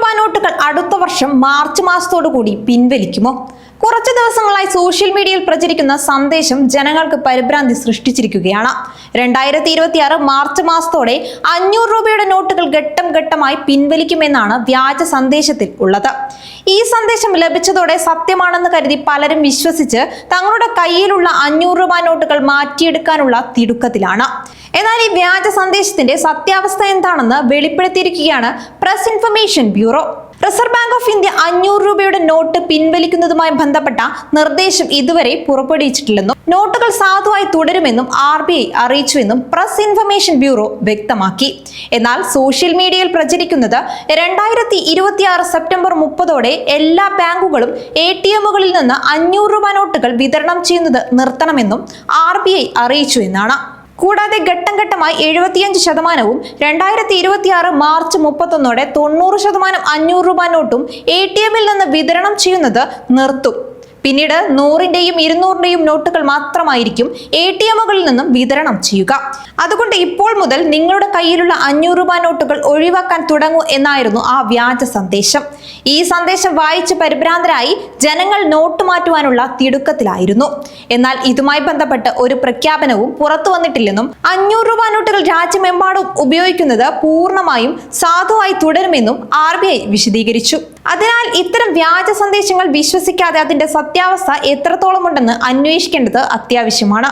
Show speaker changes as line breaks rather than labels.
രൂപ നോട്ടുകൾ അടുത്ത വർഷം മാർച്ച് മാസത്തോടു കൂടി പിൻവലിക്കുമോ? കുറച്ച് ദിവസങ്ങളായി സോഷ്യൽ മീഡിയയിൽ പ്രചരിക്കുന്ന സന്ദേശം ജനങ്ങൾക്ക് പരിഭ്രാന്തി സൃഷ്ടിച്ചിരിക്കുകയാണ്. രണ്ടായിരത്തി ഇരുപത്തിയാറ് മാർച്ച് മാസത്തോടെ അഞ്ഞൂറ് രൂപയുടെ നോട്ടുകൾ ഘട്ടം ഘട്ടമായി പിൻവലിക്കുമെന്നാണ് വ്യാജ സന്ദേശത്തിൽ ഉള്ളത്. ഈ സന്ദേശം ലഭിച്ചതോടെ സത്യമാണെന്ന് കരുതി പലരും വിശ്വസിച്ച് തങ്ങളുടെ കയ്യിലുള്ള അഞ്ഞൂറ് രൂപ നോട്ടുകൾ മാറ്റിയെടുക്കാനുള്ള തിടുക്കത്തിലാണ്. എന്നാൽ ഈ വ്യാജ സന്ദേശത്തിന്റെ സത്യാവസ്ഥ എന്താണെന്ന് വെളിപ്പെടുത്തിയിരിക്കുകയാണ് press information bureau. Reserve bank of India അഞ്ഞൂറ് രൂപയുടെ നോട്ട് പിൻവലിക്കുന്നതുമായി ബന്ധപ്പെട്ട നിർദ്ദേശം ഇതുവരെ പുറപ്പെടുവിച്ചിട്ടില്ലെന്നും നോട്ടുകൾ സാധുവായി തുടരുമെന്നും ആർ ബി ഐ അറിയിച്ചുവെന്നും പ്രസ് ഇൻഫർമേഷൻ ബ്യൂറോ വ്യക്തമാക്കി. എന്നാൽ സോഷ്യൽ മീഡിയയിൽ പ്രചരിക്കുന്നത് രണ്ടായിരത്തി ഇരുപത്തിയാറ് സെപ്റ്റംബർ മുപ്പതോടെ എല്ലാ ബാങ്കുകളും എ ടി എമ്മുകളിൽ നിന്ന് അഞ്ഞൂറ് രൂപ നോട്ടുകൾ വിതരണം ചെയ്യുന്നത് നിർത്തണമെന്നും ആർ ബി ഐ അറിയിച്ചു എന്നാണ്. കൂടാതെ ഘട്ടം ഘട്ടമായി എഴുപത്തിയഞ്ച് ശതമാനവും രണ്ടായിരത്തി ഇരുപത്തിയാറ് മാർച്ച് മുപ്പത്തൊന്നോടെ തൊണ്ണൂറ് ശതമാനം അഞ്ഞൂറ് രൂപ നോട്ടും എ ടി എമ്മിൽ നിന്ന് വിതരണം ചെയ്യുന്നത് നിർത്തും. പിന്നീട് നൂറിന്റെയും ഇരുന്നൂറിന്റെയും നോട്ടുകൾ മാത്രമായിരിക്കും എ ടി എമ്മുകളിൽ നിന്നും വിതരണം ചെയ്യുക. അതുകൊണ്ട് ഇപ്പോൾ മുതൽ നിങ്ങളുടെ കയ്യിലുള്ള അഞ്ഞൂറ് രൂപ നോട്ടുകൾ ഒഴിവാക്കാൻ തുടങ്ങൂ എന്നായിരുന്നു ആ വ്യാജ സന്ദേശം. ഈ സന്ദേശം വായിച്ച് പരിഭ്രാന്തരായി ജനങ്ങൾ നോട്ട് മാറ്റുവാനുള്ള തിടുക്കത്തിലായിരുന്നു. എന്നാൽ ഇതുമായി ബന്ധപ്പെട്ട് ഒരു പ്രഖ്യാപനവും പുറത്തു വന്നിട്ടില്ലെന്നും അഞ്ഞൂറ് രൂപ നോട്ടുകൾ രാജ്യമെമ്പാടും ഉപയോഗിക്കുന്നത് പൂർണമായും സാധുവായി തുടരുമെന്നും ആർ വിശദീകരിച്ചു. അതിനാൽ ഇത്തരം വ്യാജ സന്ദേശങ്ങൾ വിശ്വസിക്കാതെ അതിന്റെ സത്യാവസ്ഥ എത്രത്തോളം ഉണ്ടെന്ന് അന്വേഷിക്കേണ്ടത് അത്യാവശ്യമാണ്.